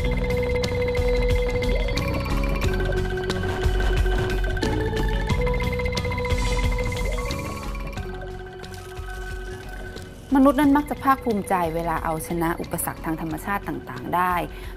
Thank you. มนุษย์นั้นมักจะภาคภูมิใจเวลาเอาชนะอุปสรรคทางธรรมชาติต่างๆ ได้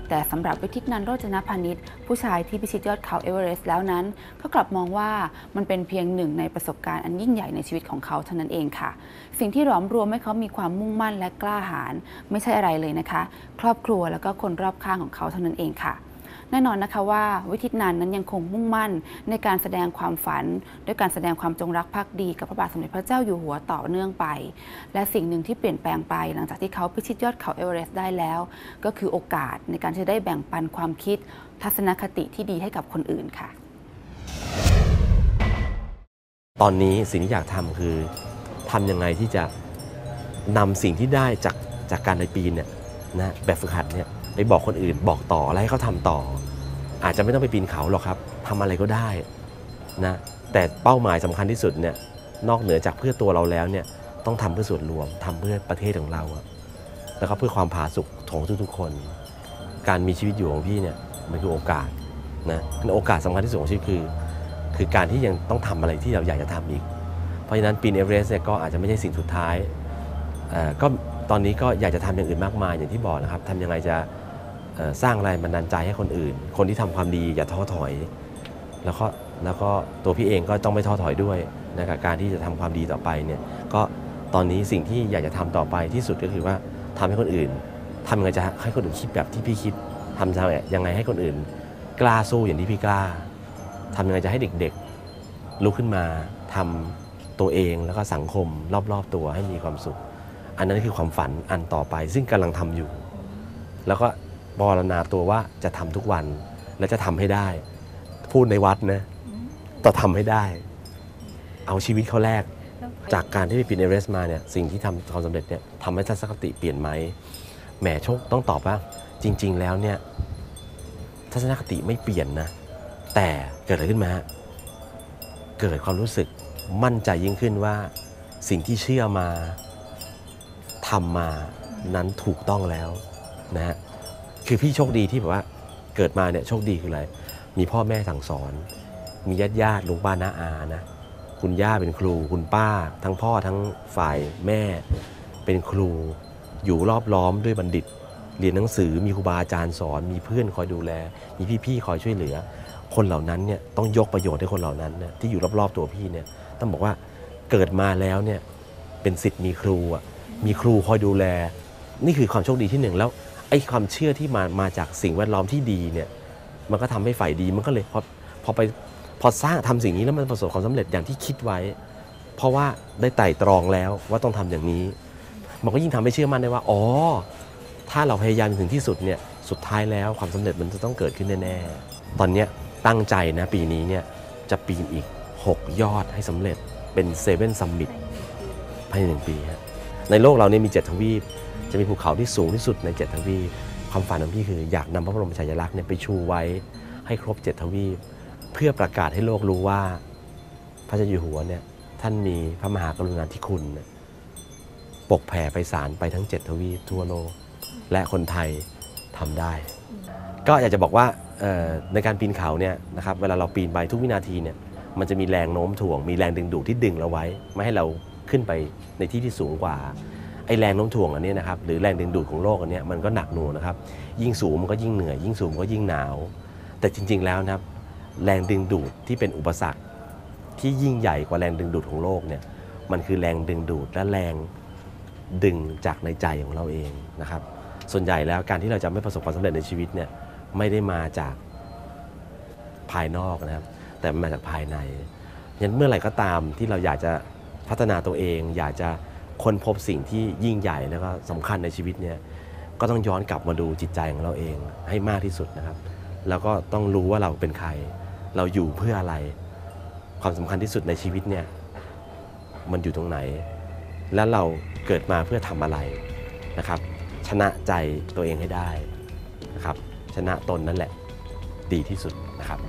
แต่สำหรับวิทิตนันโรจนพานิชผู้ชายที่พิชิตยอดเขาเอเวอเรสต์แล้วนั้น ก็กลับมองว่ามันเป็นเพียงหนึ่งในประสบการณ์อันยิ่งใหญ่ในชีวิตของเขาเท่านั้นเองค่ะ สิ่งที่หลอมรวมให้เขามีความมุ่งมั่นและกล้าหาญไม่ใช่อะไรเลยนะคะ ครอบครัวแล้วก็คนรอบข้างของเขาเท่านั้นเองค่ะ แน่นอนนะคะว่าวิทิตนันนั้นยังคงมุ่งมั่นในการแสดงความฝัน ด้วยการแสดงความจงรักภักดีกับพระบาทสมเด็จพระเจ้าอยู่หัวต่อเนื่องไป และสิ่งหนึ่งที่เปลี่ยนแปลงไป หลังจากที่เขาพิชิตยอดเขาเอเวอเรสต์ได้แล้ว ก็คือโอกาสในการที่จะได้แบ่งปันความคิด ทัศนคติที่ดีให้กับคนอื่นค่ะ ตอนนี้สิ่งที่อยากทำคือทำยังไงที่จะนำสิ่งที่ได้จากจากการในปีนเนี่ยนะแบบฝึกหัดเนี่ย ไปบอกคนอื่น บอกต่ออะไรให้เขาทำต่อ อาจจะไม่ต้องไปปีนเขาหรอกครับทำอะไรก็ได้นะแต่เป้าหมายสำคัญที่สุดเนี่ยนอกเหนือจากเพื่อตัวเราแล้วเนี่ยต้องทำเพื่อส่วนรวมทำเพื่อประเทศของเราแล้วก็เพื่อความผาสุกของทุกๆคน การมีชีวิตอยู่ของพี่เนี่ยมันคือโอกาสนะโอกาสสำคัญที่สุดของชีวิตคือ คือการที่ยังต้องทำอะไรที่เราอยากจะทำอีก เพราะฉะนั้นปีนเอเวอเรสต์เนี่ยก็อาจจะไม่ใช่สิ่งสุดท้ายก็ ตอนนี้ก็อยากจะทำอย่างอื่นมากมายอย่างที่บอกนะครับทำยังไงจะสร้างแรงบันดาลใจให้คนอื่น คนที่ทำความดีอย่าท้อถอย แล้วก็แล้วก็ตัวพี่เองก็ต้องไม่ท้อถอยด้วยนะครับการที่จะทำความดีต่อไปเนี่ยก็ตอนนี้สิ่งที่อยากจะทำต่อไปที่สุดก็คือว่าทำให้คนอื่นทำยังไงจะให้คนอื่นคิดแบบที่พี่คิดทำยังไงให้คนอื่น กล้าสู้อย่างที่พี่กล้าทำยังไงจะให้เด็กๆลุกขึ้นมาทำตัวเองแล้วก็สังคมรอบๆตัวให้มีความสุข อันนั้นคือความฝันอันต่อไป ซึ่งกำลังทำอยู่ แล้วก็บรณาตัวว่าจะทำทุกวันและจะทำให้ได้ พูดในวัดนะต่อทำให้ได้ เอาชีวิตเขาแรก จากการที่ไปปีนเอเวอเรสต์มาเนี่ยสิ่งที่ทำความสำเร็จเนี่ยทำให้ทัศนคติเปลี่ยนไหมแหมโชคต้องตอบว่า จริง ๆ แล้วเนี่ยทัศนคติไม่เปลี่ยนนะ แต่เกิดอะไรขึ้นมาฮะเกิดความรู้สึกมั่นใจยิ่งขึ้นว่าสิ่งที่เชื่อมา ทำมานั้นถูกต้องแล้วนะฮะคือพี่โชคดีที่แบบว่าเกิดมาเนี่ยโชคดีคืออะไร มีพ่อแม่สั่งสอน มีญาติญาติลุงป้าน้าอานะคุณย่าเป็นครู คุณป้า ทั้งพ่อทั้งฝ่ายแม่เป็นครู อยู่รอบล้อมด้วยบัณฑิต เรียนหนังสือมีครูบาอาจารย์สอน มีเพื่อนคอยดูแล มีพี่ๆคอยช่วยเหลือ คนเหล่านั้นเนี่ยต้องยกประโยชน์ให้คนเหล่านั้นนี่ยที่อยู่รอบๆตัวพี่เนี่ยต้องบอกว่าเกิดมาแล้วเนี่ยเป็นสิทธิ์มีครูอะ มีครูคอยดูแล นี่คือความโชคดีที่หนึ่งแล้วไอ้ความเชื่อที่มามาจากสิ่งแวดล้อมที่ดีเนี่ยมันก็ทำให้ฝ่ายดีมันก็เลยพอพอไปพอสร้างทำสิ่งนี้แล้วมันประสบความสำเร็จอย่างที่คิดไว้ เพราะว่าได้ไต่ตรองแล้วว่าต้องทำอย่างนี้ มันก็ยิ่งทำให้เชื่อมั่นได้ว่าอ๋อถ้าเราพยายามถึงที่สุดเนี่ยสุดท้ายแล้วความสำเร็จมันจะต้องเกิดขึ้นแน่ๆตอนเนี้ยตั้งใจนะปีนี้เนี่ยจะปีนอีก 6 ยอดให้สำเร็จเป็นเซเว่นซัมมิตภายในหนึ่งปีฮะ ในโลกเราเนี่ยมี 7 ทวีป จะมีภูเขาที่สูงที่สุดใน 7 ทวีป ความฝันของพี่คืออยากนำพระบรมฉายาลักษณ์เนี่ยไปชูไว้ให้ครบ 7 ทวีป เพื่อประกาศให้โลกรู้ว่า พระเจ้าอยู่หัวเนี่ยท่านมีพระมหากรุณาธิคุณ ปกแผ่ไปสารไปทั้ง 7 ทวีปทั่วโลก และคนไทยทำได้ ก็อยากจะบอกว่าในการปีนเขาเนี่ยนะครับเวลาเราปีนไปทุกวินาทีเนี่ยมันจะมีแรงโน้มถ่วง มีแรงดึงดูดที่ดึงเราไว้ ไม่ให้เรา ขึ้นไปในที่ที่สูงกว่าไอแรงโน้มถ่วงอันนี้นะครับหรือแรงดึงดูดของโลกอันนี้มันก็หนักหน่วงนะครับ ยิ่งสูงมันก็ยิ่งเหนื่อยยิ่งสูงก็ยิ่งหนาว แต่จริง ๆ แล้วนะครับ แรงดึงดูดที่เป็นอุปสรรค ที่ยิ่งใหญ่กว่าแรงดึงดูดของโลกเนี่ยมันคือแรงดึงดูดและแรงดึงจากในใจของเราเองนะครับ ส่วนใหญ่แล้วการที่เราจะไม่ประสบความสำเร็จในชีวิตเนี่ยไม่ได้มาจากภายนอกนะครับ แต่มันมาจากภายในยันเมื่อไหร่ก็ตามที่เราอยากจะ พัฒนาตัวเอง อยากจะค้นพบสิ่งที่ยิ่งใหญ่แล้วก็สำคัญในชีวิตเนี่ยก็ต้องย้อนกลับมาดูจิตใจของเราเองให้มากที่สุดนะครับ แล้วก็ต้องรู้ว่าเราเป็นใคร เราอยู่เพื่ออะไร ความสำคัญที่สุดในชีวิตเนี่ยมันอยู่ตรงไหน และเราเกิดมาเพื่อทำอะไรนะครับ ชนะใจตัวเองให้ได้นะครับ ชนะตนนั่นแหละดีที่สุดนะครับ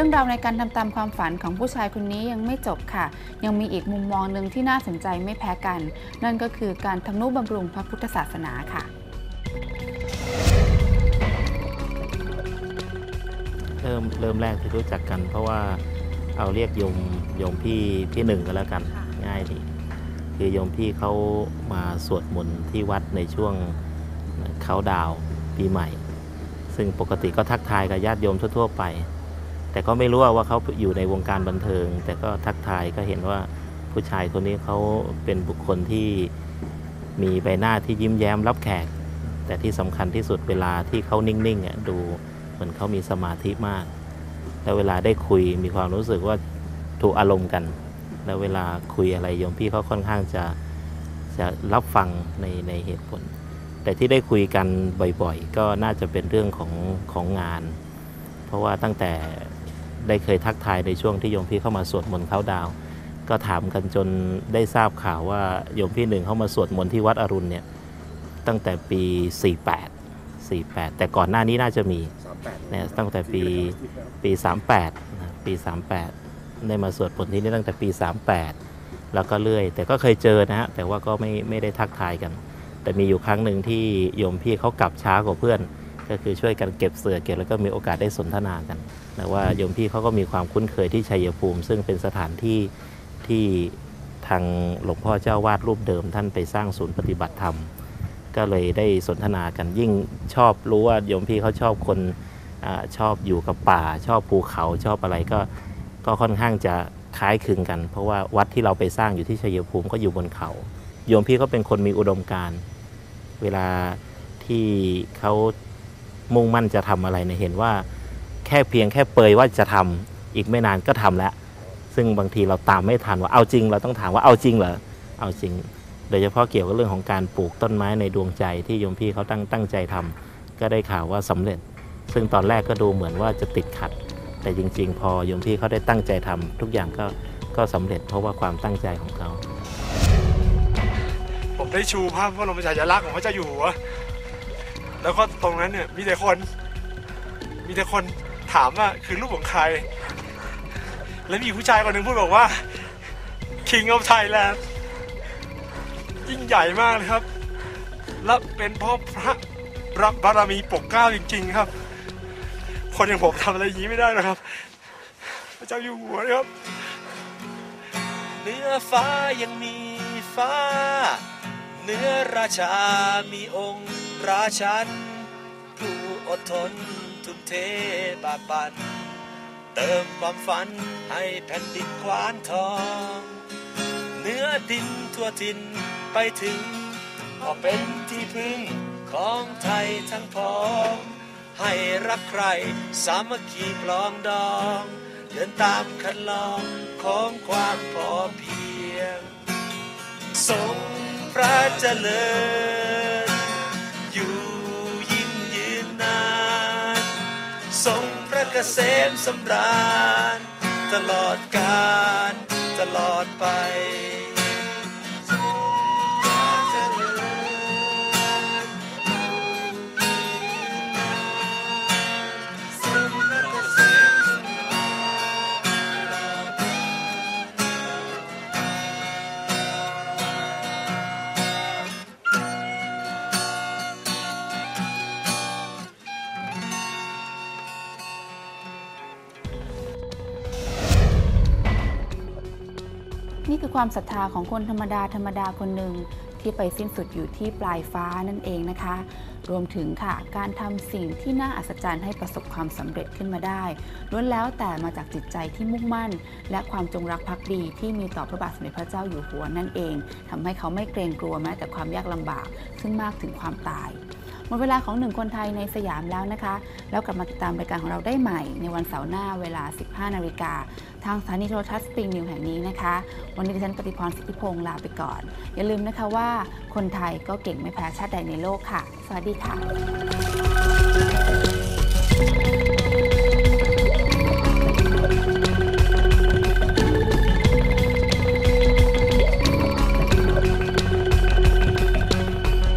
รื่องราวในการทำตามความฝันของผู้ชายคนนี้ยังไม่จบค่ะ ยังมีอีกมุมมองหนึ่งที่น่าสนใจไม่แพ้กัน นั่นก็คือการทำนุบำรุงพระพุทธศาสนาค่ะเริ่มเริ่มแรกที่รู้จักกัน เพราะว่าเอาเรียกโยมโยมพี่พี่หนึ่งก็แล้วกันค่ะง่ายดีคือโยมพี่เขามาสวดมนต์ที่วัดในช่วงเขาดาวน์ปีใหม่ ซึ่งปกติก็ทักทายกับญาติโยมทั่วๆไป แต่ก็ไม่รู้ว่าเขาอยู่ในวงการบันเทิง แต่ก็ทักทายก็เห็นว่าผู้ชายคนนี้เขาเป็นบุคคลที่มีใบหน้าที่ยิ้มแย้มรับแขก แต่ที่สำคัญที่สุดเวลาที่เขานิ่งๆอะดูเหมือนเขามีสมาธิมาก แล้วเวลาได้คุยมีความรู้สึกว่าถูกอารมณ์กัน แล้วเวลาคุยอะไรโยมพี่เขาค่อนข้างจะจะรับฟังในในเหตุผล แต่ที่ได้คุยกันบ่อยๆ ก็น่าจะเป็นเรื่องของของงาน เพราะว่าตั้งแต่ ได้เคยทักทายในช่วงที่โยมพี่เข้ามาสวดมนต์เขาดาวน์ก็ถามกันจนได้ทราบข่าวว่าโยมพี่หนึ่งเข้ามาสวดมนต์ที่วัดอรุณเนี่ยตั้งแต่ปี 48 48 แต่ก่อนหน้านี้น่าจะมีเนี่ยตั้งแต่ปีปี 38นะปี 38 ได้มาสวดมนต์ที่นี่ตั้งแต่ปี 38 แล้วก็เรื่อย แต่ก็เคยเจอนะฮะแต่ว่าก็ไม่ไม่ได้ทักทายกัน แต่มีอยู่ครั้งหนึ่งที่โยมพี่เขากลับช้ากว่าเพื่อน ก็คือช่วยกันเก็บเสือเก็บแล้วก็มีโอกาสได้สนทนากันแต่ว่าโยมพี่เขาก็มีความคุ้นเคยที่ชัยภูมิ ซึ่งเป็นสถานที่ที่ทางหลวงพ่อเจ้าวาดรูปเดิม ท่านไปสร้างศูนย์ปฏิบัติธรรม ก็เลยได้สนทนากันยิ่งชอบรู้ว่าโยมพี่เขาชอบคนอชอบอยู่กับป่า ชอบภูเขาชอบอะไรก็ก็ค่อนข้างจะคล้ายคลึงกัน เพราะว่าวัดที่เราไปสร้างอยู่ที่ชัยภูมิก็อยู่บนเขาโยมพี่เขาเป็นคนมีอุดมการณ์เวลาที่เขา มุ่งมั่นจะทำอะไรเนี่ยเห็นว่า แค่เพียงแค่เปยว่าจะทำอีกไม่นานก็ทำแล้ว ซึ่งบางทีเราตามไม่ทันว่าเอาจริง เราต้องถามว่าเอาจริงเหรอเอาจริง โดยเฉพาะเกี่ยวกับเรื่องของการปลูกต้นไม้ในดวงใจที่โยมพี่เขาตั้งตั้งใจทำก็ได้ข่าวว่าสำเร็จ ซึ่งตอนแรกก็ดูเหมือนว่าจะติดขัด แต่จริง ๆ พอโยมพี่เขาได้ตั้งใจทำทุกอย่างก็ก็สำเร็จเพราะว่าความตั้งใจของเขาผมได้ชูภาพพระบรมฉายาลักษณ์ของพระเจ้าอยู่หัว แล้วก็ตรงนั้นเนี่ยมีแต่คน มีแต่คนถามว่าคือรูปของใคร แล้วมีผู้ชายคนหนึ่งพูดบอกว่า King of Thailand ยิ่งใหญ่มากเลยครับ และเป็นพ่อพระรับบารมีปกเก้าจริง ๆ ครับ คนอย่างผมทำอะไรอย่างนี้ไม่ได้นะครับ พระเจ้าอยู่หัวนะครับเหนื้อฟ้ายังมีฟ้า เนื้อราชามีองค์ ราชันผู้อดทนทุ่มเทบากบันเติมความฝันให้แผ่นดินควานทอง เนื้อดินทั่วทินไปถึงพอเป็นที่พึ่งของไทยทั้งพ้อง ให้รักใครสามัคคีปลองดอง เดินตามคันลองของความพอเพียง ทรงพระเจริญ กษมสำราญตลอดกาลตลอดไป นี่คือความศรัทธาของคนธรรมดาธรรมดาคนหนึ่งที่ไปสิ้นสุดอยู่ที่ปลายฟ้านั่นเองนะคะ รวมถึงค่ะ การทำสิ่งที่น่าอัศจรรย์ให้ประสบความสำเร็จขึ้นมาได้ล้วนแล้วแต่มาจากจิตใจที่มุ่งมั่น และความจงรักภักดีที่มีต่อพระบาทสมเด็จพระเจ้าอยู่หัวนั่นเองทำให้เขาไม่เกรงกลัวแม้แต่ความยากลำบาก ซึ่งมากถึงความตาย หมดเวลาของหนึ่งคนไทยในสยามแล้วนะคะ แล้วกลับมาติดตามรายการของเราได้ใหม่ ในวันเสาร์หน้าเวลา 15 นาฬิกา ทางสถานีโทรทัศน์สปริงนิวแห่งนี้นะคะ วันนี้ดิฉันปฏิพรสิทธิพงศ์ลาไปก่อน อย่าลืมนะคะว่าคนไทยก็เก่งไม่แพ้ชาติใดในโลกค่ะ สวัสดีค่ะ